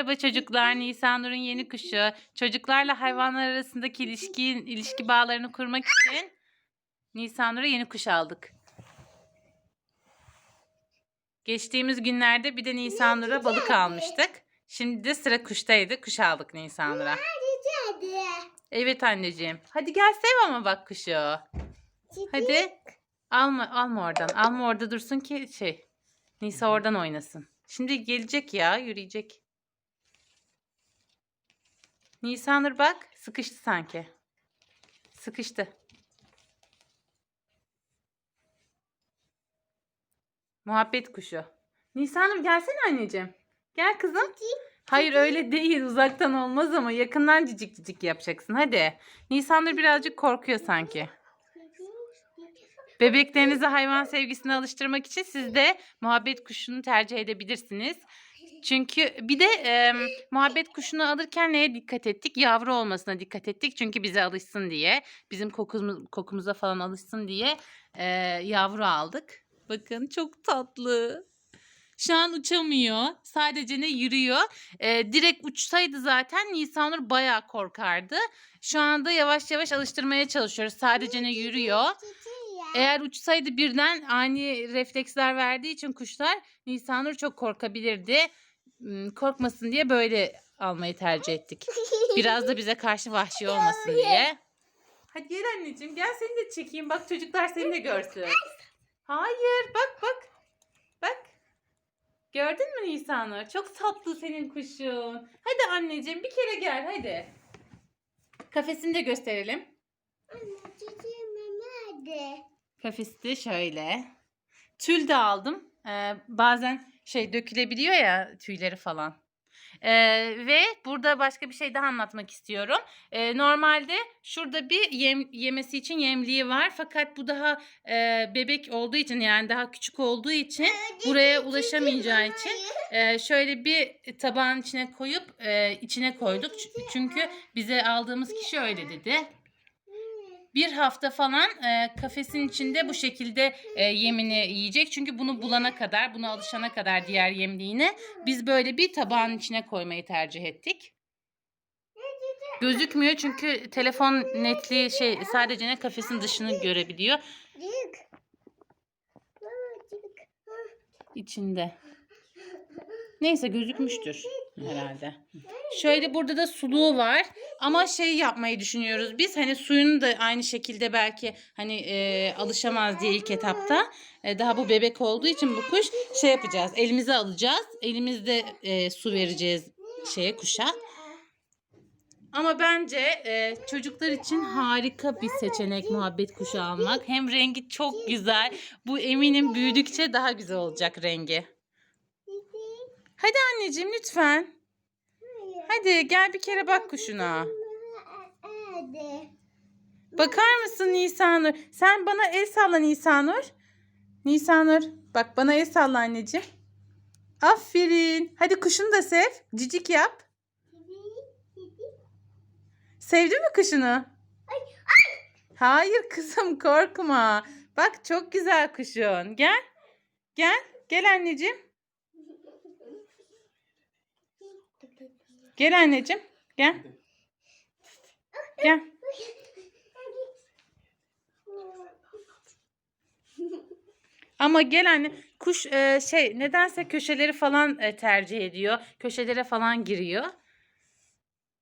Merhaba çocuklar. Nisanur'un yeni kuşu. Çocuklarla hayvanlar arasındaki ilişki, ilişki bağlarını kurmak için Nisanur'a yeni kuş aldık. Geçtiğimiz günlerde bir de Nisanur'a balık almıştık. Şimdi de sıra kuştaydı. Kuş aldık Nisanur'a. Evet anneciğim. Hadi gel sev ama bak kuşu. Hadi. Alma, alma oradan. Alma orada dursun ki şey. Nisa oradan oynasın. Şimdi gelecek ya yürüyecek. Nisanur bak sıkıştı sanki. Sıkıştı. Muhabbet kuşu. Nisanur gelsene anneciğim. Gel kızım. Hayır öyle değil uzaktan olmaz ama yakından cicik cicik yapacaksın hadi. Nisanur birazcık korkuyor sanki. Bebeklerinizi hayvan sevgisine alıştırmak için siz de muhabbet kuşunu tercih edebilirsiniz. Çünkü bir de e, muhabbet kuşunu alırken neye dikkat ettik? Yavru olmasına dikkat ettik. Çünkü bize alışsın diye. Bizim kokumuz, kokumuza falan alışsın diye e, yavru aldık. Bakın çok tatlı. Şu an uçamıyor. Sadece ne yürüyor. E, direkt uçsaydı zaten Nisanur bayağı korkardı. Şu anda yavaş yavaş alıştırmaya çalışıyoruz. Sadece ne yürüyor. Eğer uçsaydı birden ani refleksler verdiği için kuşlar Nisanur çok korkabilirdi. Korkmasın diye böyle almayı tercih ettik. Biraz da bize karşı vahşi olmasın diye. Hadi gel anneciğim gel seni de çekeyim. Bak çocuklar seni de görsün. Hayır bak bak. Bak. Gördün mü Nisanur? Çok tatlı senin kuşun. Hadi anneciğim bir kere gel hadi. Kafesini de gösterelim. Hadi. Kafesi de şöyle. Tül de aldım. Ee, bazen şey dökülebiliyor ya tüyleri falan. Ee, ve burada başka bir şey daha anlatmak istiyorum. Ee, normalde şurada bir yem, yemesi için yemliği var. Fakat bu daha e, bebek olduğu için yani daha küçük olduğu için buraya ulaşamayacağı için e, şöyle bir tabağın içine koyup e, içine koyduk. Çünkü bize aldığımız kişi öyle dedi bir hafta falan e, kafesin içinde bu şekilde e, yemini yiyecek. Çünkü bunu bulana kadar, buna alışana kadar diğer yemliğine biz böyle bir tabağın içine koymayı tercih ettik. Gözükmüyor çünkü telefon netliği şey sadece ne kafesin dışını görebiliyor. İçinde. Neyse gözükmüştür herhalde. Şöyle burada da suluğu var. Ama şey yapmayı düşünüyoruz biz. Hani suyunu da aynı şekilde belki hani e, alışamaz diye ilk etapta. E, daha bu bebek olduğu için bu kuş şey yapacağız. Elimize alacağız. Elimizde e, su vereceğiz şeye kuşa. Ama bence e, çocuklar için harika bir seçenek muhabbet kuşu almak. Hem rengi çok güzel. Bu eminim büyüdükçe daha güzel olacak rengi. Hadi anneciğim lütfen. Hadi gel bir kere bak kuşuna. Hadi. Bakar mısın Nisanur? Sen bana el salla Nisanur. Nisanur bak bana el salla anneciğim. Aferin. Hadi kuşunu da sev. Cicik yap. Sevdin mi kuşunu? Hayır kızım korkma. Bak çok güzel kuşun. Gel. Gel. Gel anneciğim. Gel anneciğim. Gel. Gel. Ama gel anne kuş e, şey nedense köşeleri falan e, tercih ediyor. Köşelere falan giriyor.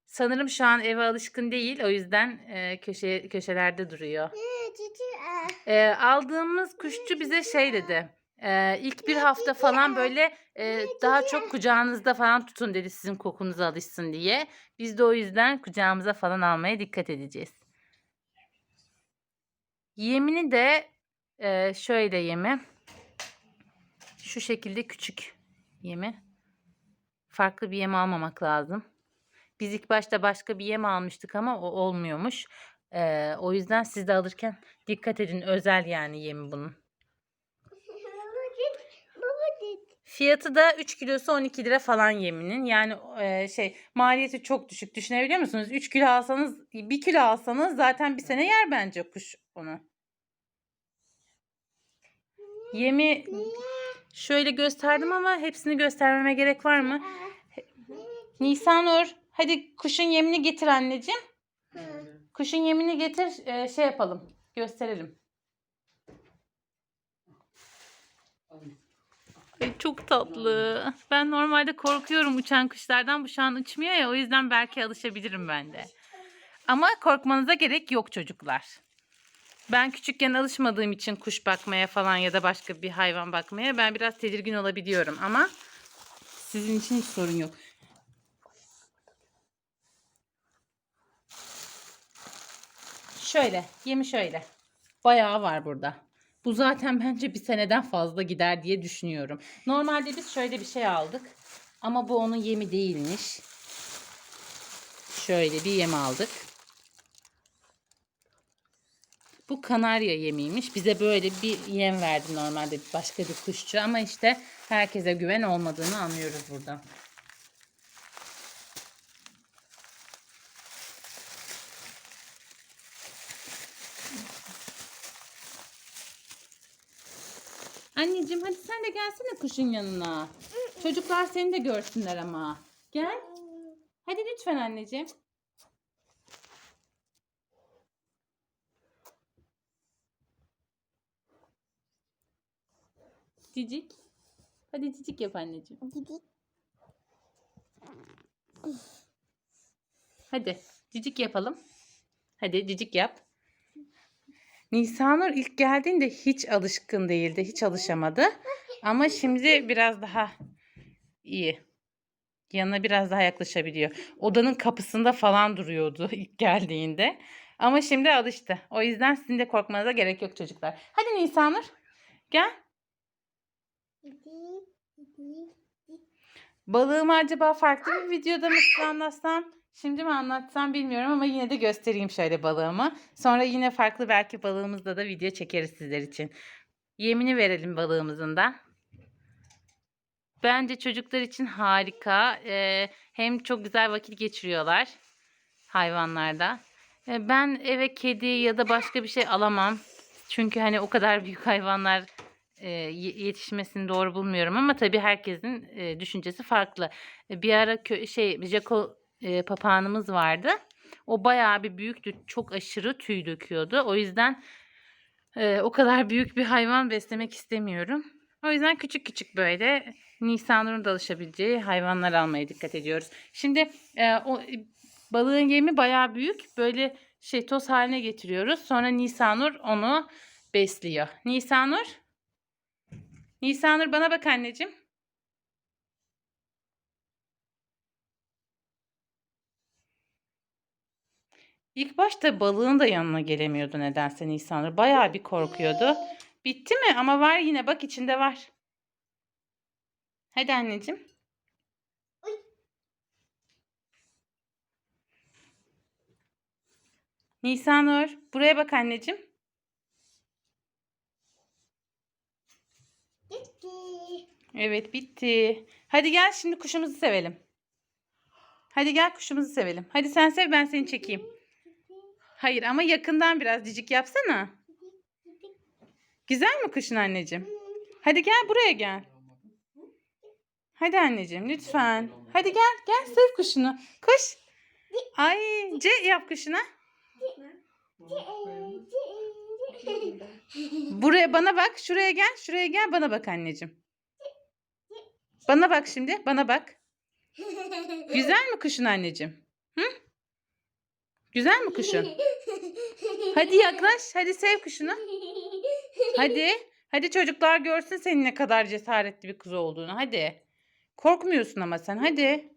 Sanırım şu an eve alışkın değil. O yüzden e, köşe köşelerde duruyor. E, aldığımız kuşçu bize şey dedi. E, ilk bir hafta falan böyle e, daha çok kucağınızda falan tutun dedi sizin kokunuza alışsın diye. Biz de o yüzden kucağımıza falan almaya dikkat edeceğiz. Yemini de e, şöyle yemi. Şu şekilde küçük yemi. Farklı bir yem almamak lazım. Biz ilk başta başka bir yem almıştık ama o olmuyormuş. E, o yüzden siz de alırken dikkat edin. Özel yani yemi bunun. Fiyatı da 3 kilosu 12 lira falan yeminin. Yani e, şey maliyeti çok düşük. Düşünebiliyor musunuz? 3 kilo alsanız 1 kilo alsanız zaten bir sene yer bence kuş onu. Yemi şöyle gösterdim ama hepsini göstermeme gerek var mı? Nisanur hadi kuşun yemini getir anneciğim. Kuşun yemini getir e, şey yapalım gösterelim. Ay, çok tatlı. Ben normalde korkuyorum uçan kuşlardan. Bu şu an uçmuyor ya o yüzden belki alışabilirim ben de. Ama korkmanıza gerek yok çocuklar. Ben küçükken alışmadığım için kuş bakmaya falan ya da başka bir hayvan bakmaya ben biraz tedirgin olabiliyorum ama sizin için hiç sorun yok. Şöyle, yemi şöyle. Bayağı var burada. Bu zaten bence bir seneden fazla gider diye düşünüyorum. Normalde biz şöyle bir şey aldık. Ama bu onun yemi değilmiş. Şöyle bir yem aldık. Bu kanarya yemiymiş. Bize böyle bir yem verdi normalde başka bir kuşçu ama işte herkese güven olmadığını anlıyoruz burada. Anneciğim hadi sen de gelsene kuşun yanına. Çocuklar seni de görsünler ama. Gel. Hadi lütfen anneciğim. Cicik. Hadi cicik yap anneciğim. Gidik. Hadi cicik yapalım. Hadi cicik yap. Nisanur ilk geldiğinde hiç alışkın değildi. Hiç alışamadı. Ama şimdi biraz daha iyi. Yanına biraz daha yaklaşabiliyor. Odanın kapısında falan duruyordu ilk geldiğinde. Ama şimdi alıştı. O yüzden sizin de korkmanıza gerek yok çocuklar. Hadi Nisanur. Gel. Balığımı acaba farklı bir videoda mı size anlatsam? Şimdi mi anlatsam bilmiyorum ama yine de göstereyim şöyle balığımı. Sonra yine farklı belki balığımızda da video çekeriz sizler için. Yemini verelim balığımızın da. Bence çocuklar için harika. Ee, hem çok güzel vakit geçiriyorlar hayvanlarda. Ee, ben eve kedi ya da başka bir şey alamam. Çünkü hani o kadar büyük hayvanlar e, ye- yetişmesini doğru bulmuyorum ama tabii herkesin e, düşüncesi farklı. E, Bir ara kö- şey Jaco e, papağanımız vardı. O bayağı bir büyüktü. Çok aşırı tüy döküyordu. O yüzden e, o kadar büyük bir hayvan beslemek istemiyorum. O yüzden küçük küçük böyle Nisanur'un da alışabileceği hayvanlar almaya dikkat ediyoruz. Şimdi e, o e, balığın yemi bayağı büyük. Böyle şey toz haline getiriyoruz. Sonra Nisanur onu besliyor. Nisanur Nisanur bana bak anneciğim. İlk başta balığın da yanına gelemiyordu nedense Nisanur. Bayağı bir korkuyordu. Bitti mi? Ama var yine bak içinde var. Hadi anneciğim. Nisanur buraya bak anneciğim. Gidik. Evet bitti. Hadi gel şimdi kuşumuzu sevelim. Hadi gel kuşumuzu sevelim. Hadi sen sev ben seni çekeyim. Hayır ama yakından biraz cicik yapsana. Güzel mi kuşun anneciğim? Hadi gel buraya gel. Hadi anneciğim lütfen. Hadi gel gel sev kuşunu. Kuş. Ay C yap kuşuna. Buraya bana bak. Şuraya gel. Şuraya gel bana bak anneciğim. Bana bak şimdi. Bana bak. Güzel mi kuşun anneciğim? Güzel mi kuşun? Hadi yaklaş. Hadi sev kuşunu. Hadi. Hadi çocuklar görsün senin ne kadar cesaretli bir kız olduğunu. Hadi. Korkmuyorsun ama sen. Hadi.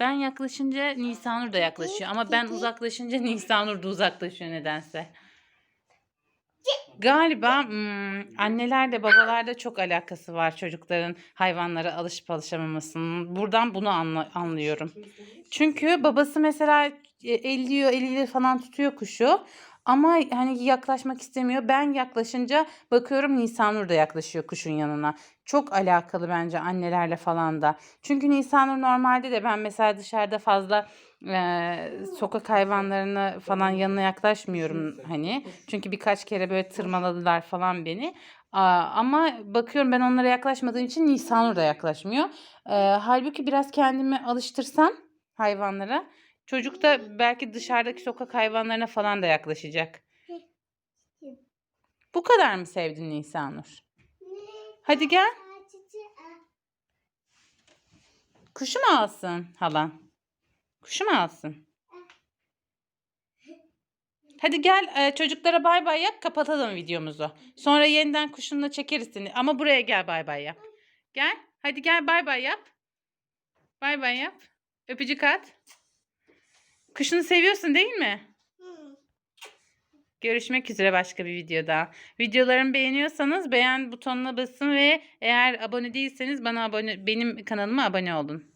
Ben yaklaşınca Nisanur da yaklaşıyor. Ama ben uzaklaşınca Nisanur da uzaklaşıyor nedense. Galiba hmm, annelerle babalarda çok alakası var çocukların hayvanlara alışıp alışamamasının. Buradan bunu anla- anlıyorum. Çünkü babası mesela e, elliyor, eliyle falan tutuyor kuşu. Ama hani yaklaşmak istemiyor. Ben yaklaşınca bakıyorum Nisanur da yaklaşıyor kuşun yanına. Çok alakalı bence annelerle falan da. Çünkü Nisanur normalde de ben mesela dışarıda fazla e, sokak hayvanlarına falan yanına yaklaşmıyorum hani. Çünkü birkaç kere böyle tırmaladılar falan beni. Aa, ama bakıyorum ben onlara yaklaşmadığım için Nisanur da yaklaşmıyor. Ee, halbuki biraz kendimi alıştırsam hayvanlara çocuk da belki dışarıdaki sokak hayvanlarına falan da yaklaşacak. Bu kadar mı sevdin Nisanur? Hadi gel. Kuşu mu alsın halan? Kuşu mu alsın? Hadi gel e, çocuklara bay bay yap kapatalım videomuzu. Sonra yeniden kuşunla çekeriz seni. Ama buraya gel bay bay yap. Gel. Hadi gel bay bay yap. Bay bay yap. Öpücük at. Kuşunu seviyorsun değil mi? Görüşmek üzere başka bir videoda. Videolarımı beğeniyorsanız beğen butonuna basın ve eğer abone değilseniz bana abone benim kanalıma abone olun.